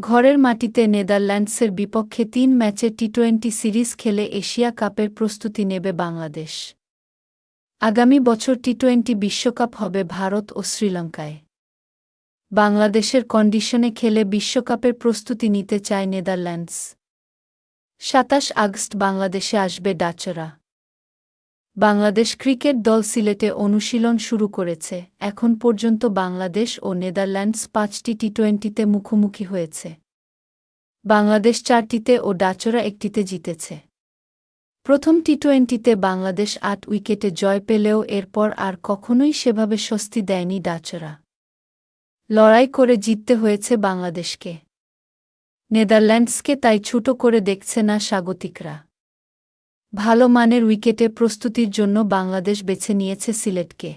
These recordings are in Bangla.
ঘরের মাটিতে নেদারল্যান্ডসের বিপক্ষে তিন ম্যাচে টি টোয়েন্টি সিরিজ খেলে এশিয়া কাপের প্রস্তুতি নেবে বাংলাদেশ। আগামী বছর টি টোয়েন্টি বিশ্বকাপ হবে ভারত ও শ্রীলঙ্কায়। বাংলাদেশের কন্ডিশনে খেলে বিশ্বকাপের প্রস্তুতি নিতে চায় নেদারল্যান্ডস। সাতাশ আগস্ট বাংলাদেশে আসবে ডাচরা। বাংলাদেশ ক্রিকেট দল সিলেটে অনুশীলন শুরু করেছে। এখন পর্যন্ত বাংলাদেশ ও নেদারল্যান্ডস পাঁচটি টি টোয়েন্টিতে মুখোমুখি হয়েছে। বাংলাদেশ চারটিতে ও ডাচরা একটিতে জিতেছে। প্রথম টি টোয়েন্টিতে বাংলাদেশ আট উইকেটে জয় পেলেও এরপর আর কখনোই সেভাবে স্বস্তি দেয়নি ডাচরা। লড়াই করে জিততে হয়েছে বাংলাদেশকে। নেদারল্যান্ডসকে তাই ছুটো করে দেখছে না স্বাগতিকরা। ভালো মানের উইকেটে প্রস্তুতির জন্য বাংলাদেশ বেছে নিয়েছে সিলেটকে।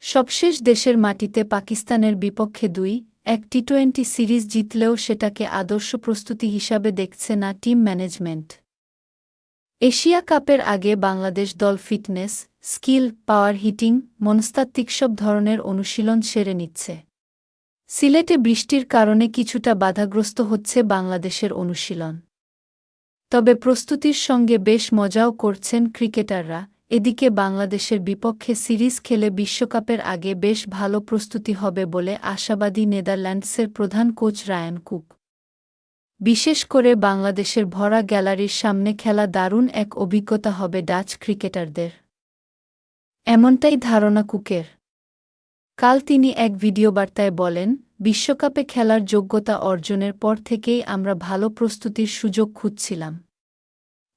সবশেষ দেশের মাটিতে পাকিস্তানের বিপক্ষে দুই, এক টি টোয়েন্টি সিরিজ জিতলেও সেটাকে আদর্শ প্রস্তুতি হিসাবে দেখছে না টিম ম্যানেজমেন্ট। এশিয়া কাপের আগে বাংলাদেশ দল ফিটনেস, স্কিল, পাওয়ার হিটিং, মনস্তাত্ত্বিক সব ধরনের অনুশীলন সেরে নিচ্ছে। সিলেটে বৃষ্টির কারণে কিছুটা বাধাগ্রস্ত হচ্ছে বাংলাদেশের অনুশীলন। তবে প্রস্তুতির সঙ্গে বেশ মজাও করছেন ক্রিকেটাররা। এদিকে বাংলাদেশের বিপক্ষে সিরিজ খেলে বিশ্বকাপের আগে বেশ ভালো প্রস্তুতি হবে বলে আশাবাদী নেদারল্যান্ডসের প্রধান কোচ রায়ান কুক। বিশেষ করে বাংলাদেশের ভরা গ্যালারির সামনে খেলা দারুণ এক অভিজ্ঞতা হবে ডাচ ক্রিকেটারদের। এমনটাই ধারণা কুকের। কাল তিনি এক ভিডিও বার্তায় বলেন বিশ্বকাপে খেলার যোগ্যতা অর্জনের পর থেকেই আমরা ভালো প্রস্তুতির সুযোগ খুঁজছিলাম।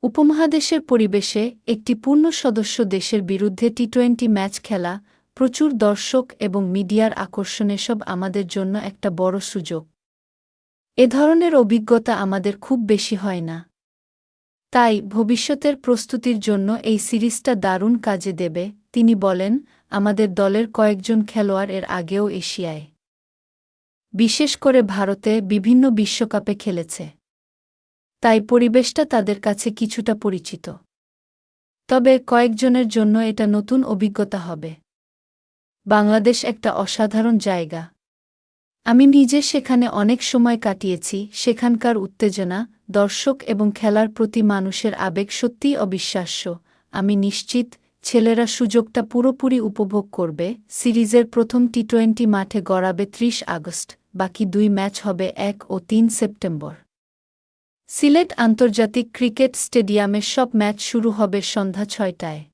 উপমহাদেশের পরিবেশে একটি পূর্ণ সদস্য দেশের বিরুদ্ধে টি টোয়েন্টি ম্যাচ খেলা, প্রচুর দর্শক এবং মিডিয়ার আকর্ষণে সব আমাদের জন্য একটা বড় সুযোগ। এ ধরনের অভিজ্ঞতা আমাদের খুব বেশি হয় না। তাই ভবিষ্যতের প্রস্তুতির জন্য এই সিরিজটা দারুণ কাজে দেবে, তিনি বলেন, আমাদের দলের কয়েকজন খেলোয়াড় এর আগেও এশিয়ায়। বিশেষ করে ভারতে বিভিন্ন বিশ্বকাপে খেলেছে। তাই পরিবেশটা তাদের কাছে কিছুটা পরিচিত। তবে কয়েকজনের জন্য এটা নতুন অভিজ্ঞতা হবে। বাংলাদেশ একটা অসাধারণ জায়গা। আমি নিজে সেখানে অনেক সময় কাটিয়েছি, সেখানকার উত্তেজনা, দর্শক এবং খেলার প্রতি মানুষের আবেগ সত্যিই অবিশ্বাস্য। আমি নিশ্চিত, ছেলেরা সুযোগটা পুরোপুরি উপভোগ করবে, সিরিজের প্রথম টি টোয়েন্টি মাঠে গড়াবে ত্রিশ আগস্ট। বাকি দুই ম্যাচ হবে এক ও তিন সেপ্টেম্বর। সিলেট আন্তর্জাতিক ক্রিকেট স্টেডিয়ামে সব ম্যাচ শুরু হবে সন্ধ্যা ছয়টায়।